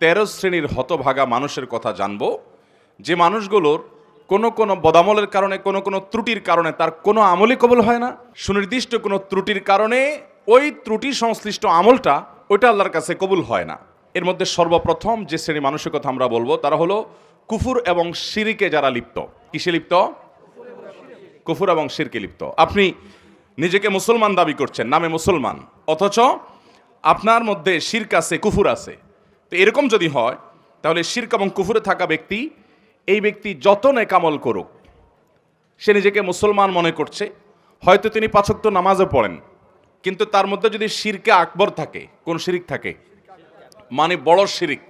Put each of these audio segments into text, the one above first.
তেরো শ্রেণির হতভাগা মানুষের কথা জানব, যে মানুষগুলোর কোনো কোনো বদামলের কারণে, কোনো কোনো ত্রুটির কারণে তার কোনো আমলই কবল হয় না। সুনির্দিষ্ট কোনো ত্রুটির কারণে ওই ত্রুটি সংশ্লিষ্ট আমলটা ওইটা আল্লাহর কাছে কবুল হয় না। এর মধ্যে সর্বপ্রথম যে শ্রেণি মানুষের কথা আমরা বলব, তারা হলো কুফুর এবং সিরিকে যারা লিপ্ত। কিসে লিপ্ত? কুফুর এবং শিরকে লিপ্ত। আপনি নিজেকে মুসলমান দাবি করছেন, নামে মুসলমান। অথচ আপনার মধ্যে শির্ক আছে, কুফুর আছে। তো এরকম যদি হয়, তাহলে শির্ক এবং কুফুরে থাকা ব্যক্তি, এই ব্যক্তি যত নেকামল করুক, সে নিজেকে মুসলমান মনে করছে। হয়তো তিনি পাঁচক্ত নামাজও পড়েন, কিন্তু তার মধ্যে যদি শিরকে আকবর থাকে, কোন শিরিক থাকে? মানে বড় শিরিক।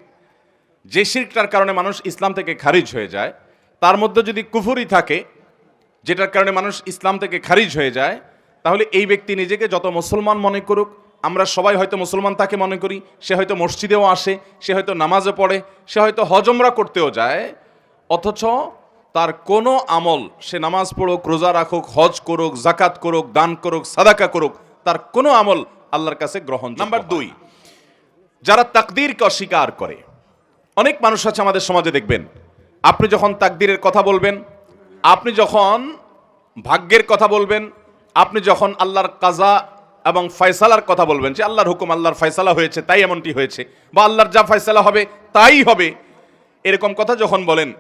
যে শিরকটার কারণে মানুষ ইসলাম থেকে খারিজ হয়ে যায়, তার মধ্যে যদি কুফুরি থাকে, যেটার কারণে মানুষ ইসলাম থেকে খারিজ হয়ে যায়, তাহলে এই ব্যক্তি নিজেকে যত মুসলমান মনে করুক আমরা সবাই হয়তো মুসলমান তাকে মনে করি সে হয়তো মসজিদেও আসে সে হয়তো নামাজে পড়ে সে হয়তো হজমরা করতেও যায় অথচ তার কোনো আমল সে নামাজ পড়ুক রোজা রাখুক হজ করুক জাকাত করুক দান করুক সাদাকা করুক তার কোনো আমল আল্লাহর কাছে গ্রহণ নাম্বার দুই যারা তাকদীরকে অস্বীকার করে অনেক মানুষ আছে আমাদের সমাজে দেখবেন আপনি যখন তাকদিরের কথা বলবেন আপনি যখন ভাগ্যের কথা বলবেন আপনি যখন আল্লাহর কাজা এবং ফয়সালার কথা বলবেন যে আল্লাহর হুকুম, আল্লাহর ফয়সালা হয়েছে, তাই এমনটি হয়েছে। বা আল্লাহর যা ফয়সালা হবে, তাই হবে। এরকম কথা যখন বলেন,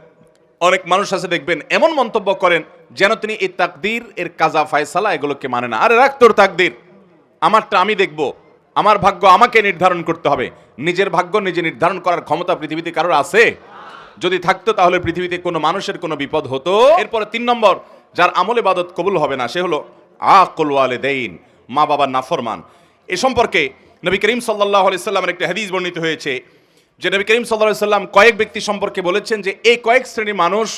অনেক মানুষ আছে, দেখবেন, এমন মন্তব্য করেন যেন তিনি এই তাকদীর, এর কাজা, ফয়সালা এগুলোকে মানে না। আরে রাখ তোর তাকদীর। আমারটা আমি দেখব। আমার ভাগ্য আমাকে নির্ধারণ করতে হবে। নিজের ভাগ্য নিজে নির্ধারণ করার ক্ষমতা পৃথিবীতে কারোর আছে? যদি থাকতো তাহলে পৃথিবীতে কোনো মানুষের কোনো বিপদ হতো। এরপরে তিন নম্বর, যার আমল ইবাদত কবুল হবে না, সে হলো আকল ওয়ালেদাইন। মা বাবার নাফরমান। এ সম্পর্কে নবী করিম সাল্লাহ সাল্লামের একটা হাদিস বর্ণিত হয়েছে, যে নবী করিম সাল্লাহ সাল্লাম কয়েক ব্যক্তি সম্পর্কে বলেছেন যে এই কয়েক শ্রেণির মানুষ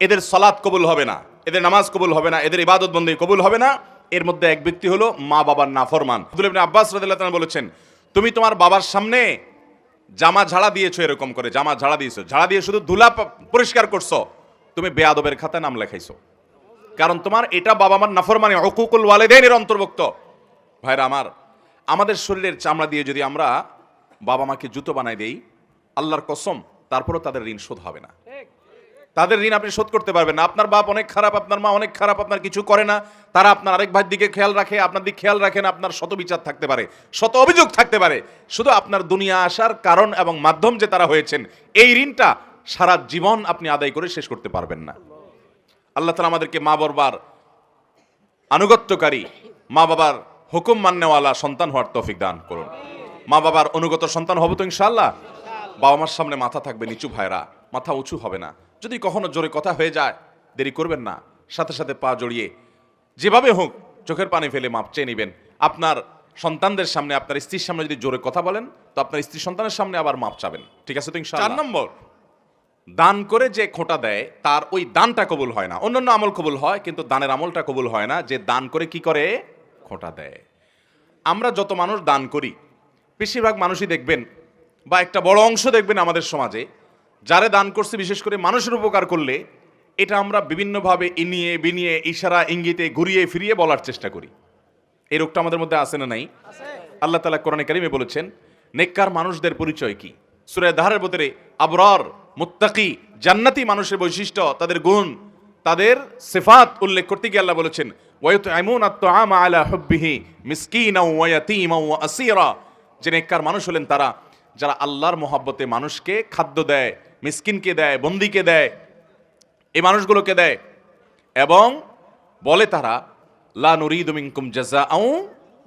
এদের সলাৎ কবুল হবে না, এদের নামাজ কবুল হবে না, এদের ইবাদত বন্দী কবুল হবে না। এর মধ্যে এক ব্যক্তি হলো মা বাবার নাফরমান। ইবনে আব্বাস রাদিয়াল্লাহু বলেছেন, তুমি তোমার বাবার সামনে জামা ঝাড়া দিয়েছ এরকম করে, জামা ঝাড়া দিয়েছ। ঝাড়া দিয়ে শুধু ধুলা পরিষ্কার করছ। তুমি বেয়াদবের খাতায় নাম লেখাইছো। কারণ তোমার এটা বাবা মার নাফরমানি অকুকুল ওয়ালেদেনের অন্তর্ভুক্ত। ভাইরা আমার, আমাদের শরীরের চামড়া দিয়ে যদি আমরা বাবা মাকে জুতো বানাই দেই, আল্লাহর কসম, তারপরও তাদের ঋণ শোধ হবে না। তাদের ঋণ আপনি শোধ করতে পারবেন না। আপনার বাপ অনেক খারাপ, আপনার মা অনেক খারাপ, আপনার কিছু করে না। তারা আপনার আরেক ভাইয়ের দিকে খেয়াল রাখে, আপনার দিকে খেয়াল রাখেন আপনার শত বিচার থাকতে পারে, শত অভিযোগ থাকতে পারে। শুধু আপনার দুনিয়া আসার কারণ এবং মাধ্যম যে তারা হয়েছেন, এই ঋণটা সারা জীবন আপনি আদায় করে শেষ করতে পারবেন না। আল্লাহ তালা আমাদেরকে মা বরবার আনুগত্যকারী মা বাবার হুকুম মান্যওয়ালা সন্তান হওয়ার তৌফিক দান করুন। মা বাবার অনুগত সন্তান হব তো ইনশাআল্লাহ। বাবা মার সামনে মাথা থাকবে নিচু ভাইরা মাথা উঁচু হবে না। যদি কখনো জোরে কথা হয়ে যায় দেরি করবেন না। সাথে সাথে পা জড়িয়ে যেভাবে হোক চোখের পানি ফেলে মাপ চেয়ে নেবেন। আপনার সন্তানদের সামনে আপনার স্ত্রীর সামনে যদি জোরে কথা বলেন তো আপনার স্ত্রী সন্তানের সামনে আবার মাপ চাবেন। ঠিক আছে তো ইনশাআল্লাহ? চার নম্বর। দান করে যে খোঁটা দেয় তার ওই দানটা কবুল হয় না। অন্যান্য আমল কবুল হয় কিন্তু দানের আমলটা কবুল হয় না। যে দান করে কি করে? খোঁটা দেয়। আমরা যত মানুষ দান করি, বেশিরভাগ মানুষই দেখবেন বা একটা বড় অংশ দেখবেন আমাদের সমাজে, যারা দান করছে বিশেষ করে মানুষের উপকার করলে, এটা আমরা বিভিন্নভাবে ইনিয়ে বিনিয়ে, ইশারা, ইঙ্গিতে ঘুরিয়ে, ফিরিয়ে বলার চেষ্টা করি। এই রোগটা আমাদের মধ্যে আছে না নাই? আল্লাহ তালা কোরআনে কারিমে বলেছেন, নেককার মানুষদের পরিচয় কি? সুরে দাহারের ভিতরে, আবরার, মুত্তাকি, জান্নাতি মানুষের বৈশিষ্ট্য, তাদের গুণ, তাদের সেফাত উল্লেখ করতে গিয়ে আল্লাহ বলেছেন ওয়ায়ুত এমন আত্ম আলা হব্বিহি মিসকিনা ওয়া ইয়াতীমা ওয়া আসীরা যে নেককার মানুষ হলেন তারা, যারা আল্লাহর মহাব্বতে মানুষকে খাদ্য দেয়, মিসকিনকে দেয়, বন্দিকে দেয়, এই মানুষগুলোকে দেয়। এবং বলে তারা, লা নুরিদু মিনকুম জাযাআউ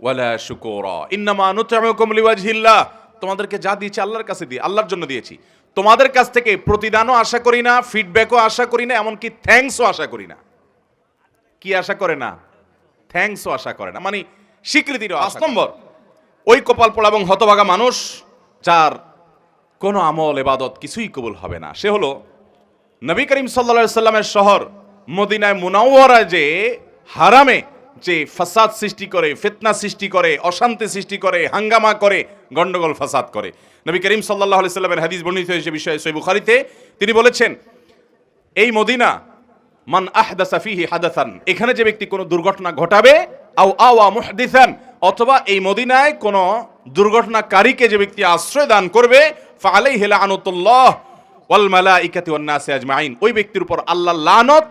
ওয়ালা শুকুরা। ইন্নামা নুতইমুকুম লিওয়াজহিল্লাহ। তোমাদেরকে যা দিয়েছি আল্লাহর কাছে দিয়ে, আল্লাহর জন্য দিয়েছি। তোমাদের কাছ থেকে প্রতিদানও আশা করি না ফিডব্যাকও আশা করি না, এমনকি থ্যাঙ্কসও আশা করি না। কি আশা করে না? থ্যাঙ্কসও আশা করে না। মানে স্বীকৃতির পাঁচ নম্বর। ওই কপাল পোড়া এবং হতভাগা মানুষ যার কোনো আমল এবাদত কিছুই কবুল হবে না। সে হলো নবী করিম সাল্লা সাল্লামের শহর মদিনায় মুনাওয়ারায় যে হারামে যে ফাসাদ সৃষ্টি করে ফিতনা সৃষ্টি করে অশান্তি সৃষ্টি করে হাঙ্গামা করে গন্ডগোল ফাসাদ করে। নবী করিম সাল্লাহ সাল্লামের হাদিস বর্ণিত হয়েছে বিষয়ে সৈবু খারিতে তিনি বলেছেন এই মদিনা মান আহদাসা ফিহি হাদাসান। এখানে যে ব্যক্তি কোনো দুর্ঘটনা ঘটাবে, আও আওয়া মুহদিসান, অথবা এই মদিনায় কোনো দুর্ঘটনাকারীকে যে ব্যক্তি আশ্রয় দান করবে ফালাইহি লানাতুল্লাহ ওয়াল মালাইকাতি ওয়ান নাসি আজমাইন। ওই ব্যক্তির উপর আল্লাহ লানত,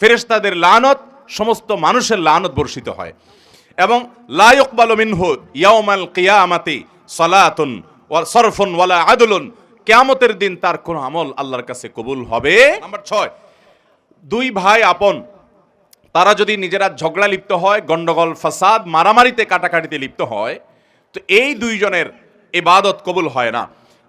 ফেরেশতাদের লানত, সমস্ত মানুষের লানত বর্ষিত হয়। এবং লা ইকবালু মিনহু ইয়াউমাল কিয়ামাতি সালাতুন সরফুন ওয়ালা আদলুন। কিয়ামতের দিন তার কোন আমল আল্লাহর কাছে কবুল হবে। নাম্বার ছয় দুই ভাই আপন, তারা যদি নিজেরা ঝগড়া লিপ্ত হয়, গন্ডগোল, ফাসাদ, মারামারিতে, কাটাকাটিতে লিপ্ত হয়, তো এই দুইজনের ইবাদত কবুল হয় না।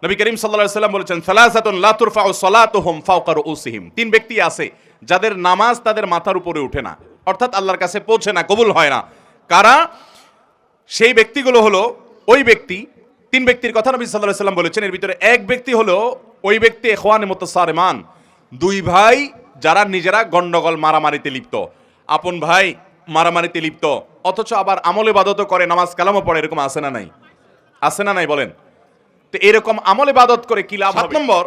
নবী করিম সাল্লাম বলেছেন, সালাসাতুন লা তুরফাউ সালাতুহুম ফাওকা রুউসিহিম। তিন ব্যক্তি আছে, যাদের নামাজ তাদের মাথার উপরে ওঠে না, অর্থাৎ আল্লাহর কাছে পৌঁছে না, কবুল হয় না। কারা? সেই ব্যক্তিগুলো হলো ওই ব্যক্তি, তিন ব্যক্তির কথা নবী আলাইহি সাল্লাম বলেছেন, এর ভিতরে এক ব্যক্তি হলো ওই ব্যক্তি এখওয়ানে মুতাসারিমান। দুই ভাই যারা নিজেরা গন্ডগোল মারামারিতে লিপ্ত। আপন ভাই মারামারিতে লিপ্ত অথচ আবার আমল ইবাদতও করে নামাজ কালামও পড়ে এরকম আছে না নাই? আছে না নাই বলেন? তো এরকম আমল ইবাদত করে কি লাভ সাত নম্বর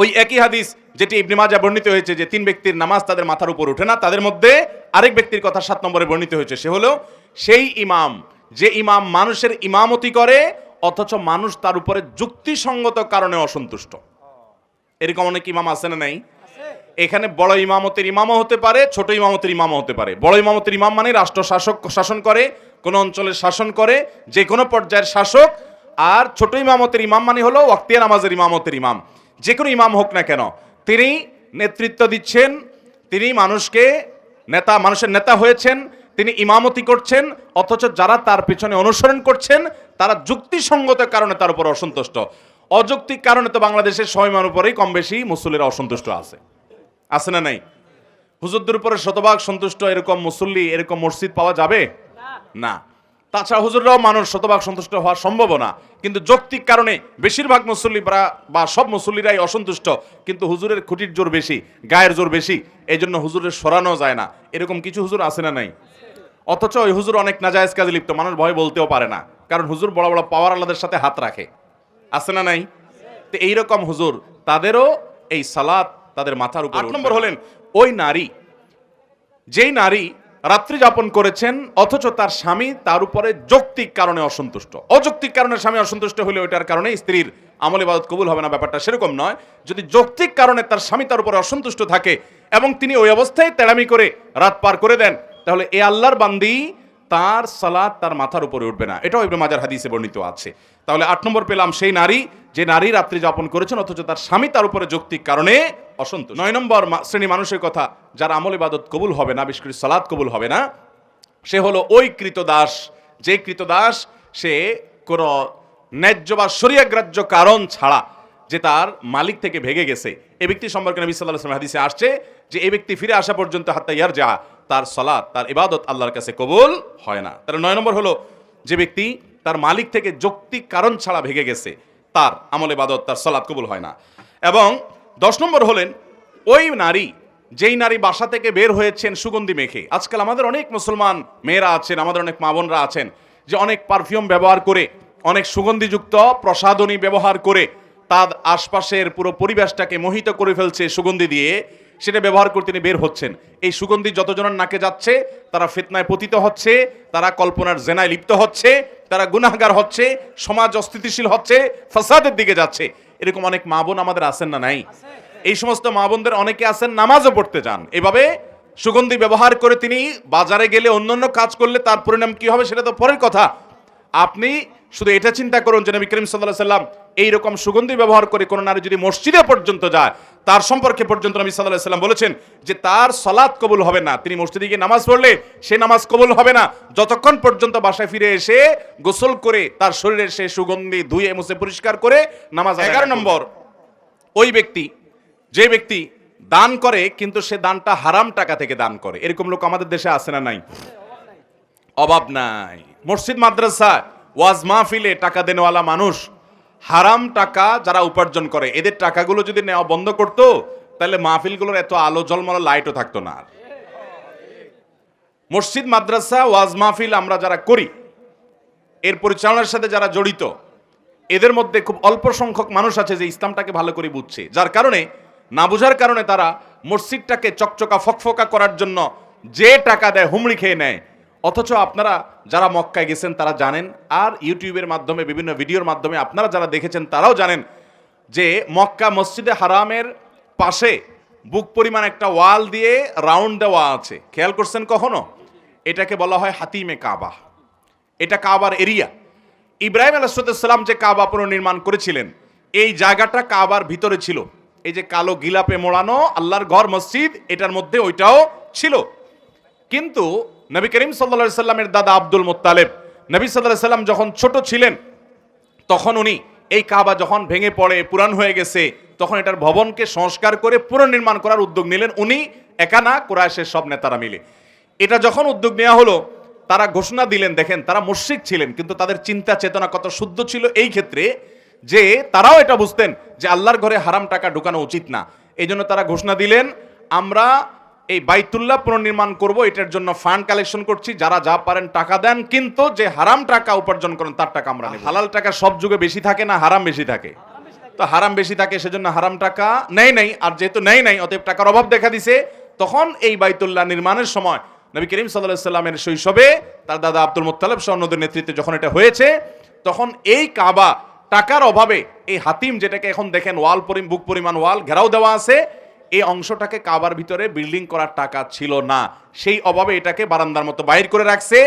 ওই একই হাদিস যেটি ইবনে মাজাহ বর্ণিত হয়েছে যে তিন ব্যক্তির নামাজ তাদের মাথার উপর ওঠে না তাদের মধ্যে আরেক ব্যক্তির কথা সাত নম্বরে বর্ণিত হয়েছে সে হলো সেই ইমাম। যে ইমাম মানুষের ইমামতি করে অথচ মানুষ তার উপরে যুক্তিসঙ্গত কারণে অসন্তুষ্ট। এরকম অনেক ইমাম আছে না নাই? এখানে বড় ইমামতের ইমামও হতে পারে, ছোট ইমামতের ইমামও হতে পারে। বড় ইমামতের ইমাম মানে রাষ্ট্র শাসক শাসন করে, কোন অঞ্চলের শাসন করে, যে কোনো পর্যায়ের শাসক। আর ছোট ইমামতের ইমাম মানে হলো ওয়াক্তিয়া নামাজের ইমামতের ইমাম। যে কোনো ইমাম হোক না কেন তিনি নেতৃত্ব দিচ্ছেন তিনি মানুষকে নেতা, মানুষের নেতা হয়েছেন, তিনি ইমামতি করছেন, অথচ যারা তার পেছনে অনুসরণ করছেন, তারা যুক্তিসঙ্গত কারণে তার উপর অসন্তুষ্ট। অযৌক্তিক কারণে তো বাংলাদেশের সময়ের উপরেই কম বেশি মুসল্লিরা অসন্তুষ্ট আছে। আছে না নাই? হুজুরদের উপরে শতভাগ সন্তুষ্ট এরকম মুসল্লি এরকম মসজিদ পাওয়া যাবে? না। তাছাড়া হুজুররাও মানুষ শতভাগ সন্তুষ্ট হওয়া সম্ভব না। কিন্তু যৌক্তিক কারণে বেশিরভাগ মুসল্লি বা সব মুসল্লিরাই অসন্তুষ্ট। কিন্তু হুজুরের খুঁটির জোর বেশি গায়ের জোর বেশি এই জন্য হুজুরের সরানো যায় না। এরকম কিছু হুজুর আছে না নাই? অথচ ওই হুজুর অনেক নাজায়েজ কাজে লিপ্ত মানুষ ভয় বলতেও পারে না। কারণ হুজুর বড় বড় পাওয়ার আল্লাদের সাথে হাত রাখে। আছে না নাই? তো এইরকম হুজুর তাদেরও এই সালাত তাদের মাথার উপর আট নম্বর হলেন ওই নারী যেই নারী রাত্রি যাপন করেছেন অথচ তার স্বামী তার উপরে যৌক্তিক কারণে অসন্তুষ্ট। অযৌক্তিক কারণে স্বামী অসন্তুষ্ট হলে ওইটার কারণে স্ত্রীর আমল ইবাদত কবুল হবে না ব্যাপারটা সেরকম নয়। যদি যৌক্তিক কারণে তার স্বামী তার উপরে অসন্তুষ্ট থাকে এবং তিনি ওই অবস্থায় তেড়ামি করে রাত পার করে দেন তাহলে এ আল্লাহর বান্দি তার সালাদ তার মাথার উপরে উঠবে না। এটাও ইবনে মাজার হাদিসে বর্ণিত আছে। তাহলে আট নম্বর পেলাম সেই নারী, যে নারী রাত্রি যাপন করেছেন, অথচ তার স্বামী তার উপরে যৌক্তিক কারণে অসন্তোষ নয় নম্বর শ্রেণি মানুষের কথা, যার আমল ইবাদত কবুল হবে না, বিশেষ করে সালাদ কবুল হবে না, সে হলো ওই কৃতদাস। যে কৃতদাস, সে কোনো ন্যায্য বা শরিয়াগ্রাহ্য কারণ ছাড়া যে তার মালিক থেকে ভেগে গেছে। এই ব্যক্তি সম্পর্কে নবী আলাইহি হাদিসে আসছে যে এই ব্যক্তি ফিরে আসা পর্যন্ত হাত্তা ইয়ার যা তার সালাত, তার ইবাদত আল্লাহর কাছে কবুল হয় না। তার নয় নম্বর হলো, যে ব্যক্তি তার মালিক থেকে যৌক্তিক কারণ ছাড়া ভেঙে গেছে, তার আমল ইবাদত, তার সালাত কবুল হয় না। এবং দশ নম্বর হলেন, ওই নারী, যেই নারী বাসা থেকে বের হয়েছেন সুগন্ধি মেখে, আজকাল আমাদের অনেক মুসলমান মেয়েরা আছেন, আমাদের অনেক মা বোনরা আছেন, যে অনেক পারফিউম ব্যবহার করে, অনেক সুগন্ধিযুক্ত প্রসাধনী ব্যবহার করে, তার আশপাশের পুরো পরিবেশটাকে মোহিত করে ফেলছে সুগন্ধি দিয়ে সেটা ব্যবহার করে তিনি বের হচ্ছেন। এই সুগন্ধি যতজনের নাকে যাচ্ছে, তারা ফেতনায় পতিত হচ্ছে, তারা কল্পনার জেনায় লিপ্ত হচ্ছে, তারা গুনাহগার হচ্ছে, সমাজ অস্থিতিশীল হচ্ছে, ফাসাদের দিকে যাচ্ছে। এরকম অনেক মা বোন আমাদের আছেন না নাই? এই সমস্ত মা বোনদের অনেকে আছেন নামাজও পড়তে যান। এভাবে সুগন্ধি ব্যবহার করে তিনি বাজারে গেলে অন্যান্য কাজ করলে তার পরিণাম কি হবে সেটা তো পরের কথা। আপনি শুধু এটা চিন্তা করুন যে নবী করিম সাল্লাহ সাল্লাম এইরকম সুগন্ধি ব্যবহার করে কোনো নারী যদি মসজিদে পর্যন্ত যায় তার সম্পর্কে পর্যন্ত নবী সাল্লাহ সাল্লাম বলেছেন যে তার সলাৎ কবুল হবে না। তিনি মসজিদে গিয়ে নামাজ পড়লে সে নামাজ কবুল হবে না। যতক্ষণ পর্যন্ত বাসায় ফিরে এসে গোসল করে তার শরীরের সে সুগন্ধি ধুয়ে মুছে পরিষ্কার করে নামাজ এগারো নম্বর। ওই ব্যক্তি যে ব্যক্তি দান করে কিন্তু সে দানটা হারাম টাকা থেকে দান করে। এরকম লোক আমাদের দেশে আছে না নাই? অভাব নাই। মসজিদ মাদ্রাসা ওয়াজ মাহফিলে টাকা দেনওয়ালা মানুষ, হারাম টাকা যারা উপার্জন করে, এদের টাকাগুলো যদি নেওয়া বন্ধ করতো, তাহলে মাহফিলগুলোর এত আলো জলমলো লাইটও থাকতো না। মসজিদ, মাদ্রাসা, ওয়াজ মাহফিল আমরা যারা করি, এর পরিচালনার সাথে যারা জড়িত, এদের মধ্যে খুব অল্প সংখ্যক মানুষ আছে যে ইসলামটাকে ভালো করে বুঝছে যার কারণে, না বোঝার কারণে তারা মসজিদটাকে চকচকা, ফকফকা করার জন্য যে টাকা দেয়, হুমড়ি খেয়ে নেয় অথচ আপনারা যারা মক্কায় গেছেন, তারা জানেন, আর ইউটিউবের মাধ্যমে, বিভিন্ন ভিডিওর মাধ্যমে আপনারা যারা দেখেছেন, তারাও জানেন যে মক্কা মসজিদে হারামের পাশে বুক পরিমাণ একটা ওয়াল দিয়ে রাউন্ড দেওয়া আছে। খেয়াল করছেন কখনো? এটাকে বলা হয় হাতিমে কাবা। এটা কাবার এরিয়া। ইব্রাহিম আলাইসালাম যে কাবা পুনর্নির্মাণ করেছিলেন, এই জায়গাটা কাবার ভিতরে ছিল। এই যে কালো গিলাপে মোড়ানো আল্লাহর ঘর মসজিদ, এটার মধ্যে ওইটাও ছিল। কিন্তু নবী করিম সাল্লা সাল্লামের দাদা আব্দুল মোত্তালেব, নবী সাল্লাহ সাল্লাম যখন ছোট ছিলেন, তখন উনি এই কাবা যখন ভেঙে পড়ে, পুরাণ হয়ে গেছে, তখন এটার ভবনকে সংস্কার করে পুনর্নির্মাণ করার উদ্যোগ নিলেন উনি, একা না কোরআশের সব নেতারা মিলে। এটা যখন উদ্যোগ নেওয়া হলো, তারা ঘোষণা দিলেন, দেখেন, তারা মুশ্রিক ছিলেন, কিন্তু তাদের চিন্তা, চেতনা কত শুদ্ধ ছিল এই ক্ষেত্রে যে তারাও এটা বুঝতেন যে আল্লাহর ঘরে হারাম টাকা ঢুকানো উচিত না। এই জন্য তারা ঘোষণা দিলেন, আমরা এই বাইতুল্লাহ পুনর্নির্মাণ করব, এটার জন্য ফান্ড কালেকশন করছি, যারা যা পারেন টাকা দেন, কিন্তু যে হারাম টাকা উপার্জন করেন, তার টাকা আমরা। হালাল টাকা সব যুগে বেশি থাকে না, হারাম বেশি থাকে তো হারাম বেশি থাকে, সেজন্য হারাম টাকা নেই নাই, আর যেহেতু নেই নাই, অতএব টাকার অভাব দেখা দিছে তখন এই বাইতুল্লাহ নির্মাণের সময় নবী করিম সাল্লাহ সাল্লামের শৈশবে তার দাদা আব্দুল মুত্তালেব সহ অন্যদের নেতৃত্বে যখন এটা হয়েছে, তখন এই কাবা টাকার অভাবে এই হাতিম যেটাকে এখন দেখেন, ওয়াল পরিম বুক পরিমাণ, ওয়াল ঘেরাও দেওয়া আছে এই অংশটাকে কাবার ভিতরে বিল্ডিং করার টাকা ছিল না। সেই অভাবে এটাকে বারান্দার মতো বাইর করে রাখছে।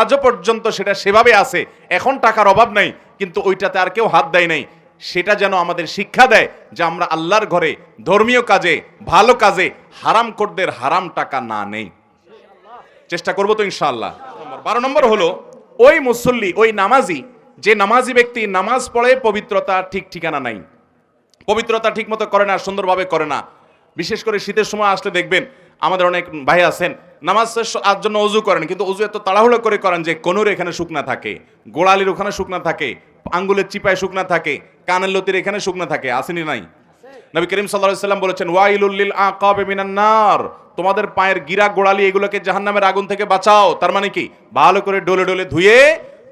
আজও পর্যন্ত সেটা সেভাবে আছে। এখন টাকার অভাব নাই, কিন্তু ওইটাতে আর কেউ হাত দেয় নাই। সেটা যেন আমাদের শিক্ষা দেয় যে আমরা আল্লাহর ঘরে, ধর্মীয় কাজে, ভালো কাজে, হারাম করদের হারাম টাকা না নেই। চেষ্টা করব তো ইনশাআল্লাহ। বারো নম্বর হলো, ওই মুসল্লি, ওই নামাজি, যে নামাজি ব্যক্তি নামাজ পড়ে, পবিত্রতা ঠিক ঠিকানা নাই। পবিত্রতা ঠিক মতো করে না, সুন্দরভাবে করে না। বিশেষ করে শীতের সময় আসলে দেখবেন আমাদের অনেক ভাই আছেন, নামাজ শেষ আর জন্য অজু করেন, কিন্তু অজু এত তাড়াহুড়ো করে করেন যে কোনোর এখানে শুকনা থাকে, গোড়ালির ওখানে শুকনা থাকে, আঙ্গুলের চিপায় শুকনা থাকে, কানের লতির এখানে শুকনা থাকে, আসেনি নাই? নবী করিম সাল্লাল্লাহু সাল্লাম বলেছেন ওয়াইলুল্লিল আকাবে তোমাদের পায়ের গিরা গোড়ালি এগুলোকে জাহান্নামের আগুন থেকে বাঁচাও, তার মানে কি? ভালো করে ডলে ডলে ধুয়ে,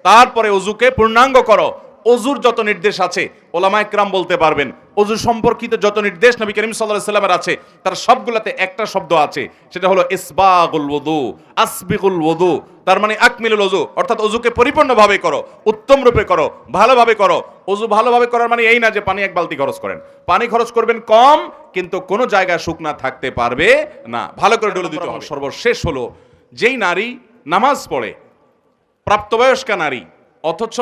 তারপরে অজুকে পূর্ণাঙ্গ করো। অজুর যত নির্দেশ আছে ওলামা একরাম বলতে পারবেন। অজু সম্পর্কিত যত নির্দেশ নবী করিম সাল্লাল্লাহু সাল্লামের আছে, তার সবগুলোতে একটা শব্দ আছে, সেটা হলো ইসবাগুল ওযু, আসবিগুল ওযু। তার মানে আকমিলুল ওযু, অর্থাৎ অজুকে পরিপূর্ণভাবে করো উত্তম রূপে করো, ভালোভাবে করো। অজু ভালোভাবে করার মানে এই না যে পানি এক বালতি খরচ করেন। পানি খরচ করবেন কম, কিন্তু কোনো জায়গায় শুকনা থাকতে পারবে না। ভালো করে ডলে দিতে হবে। সর্বশেষ হলো, যেই নারী নামাজ পড়ে, প্রাপ্তবয়স্কা নারী, অথচ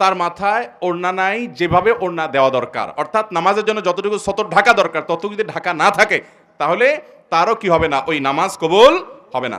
তার মাথায় ওড়না নাই, যেভাবে ওড়না দেওয়া দরকার। অর্থাৎ নামাজের জন্য যতটুকু সতর ঢাকা দরকার, ততটুকু যদি ঢাকা না থাকে, তাহলে তারও কি হবে না? ওই নামাজ কবুল হবে না।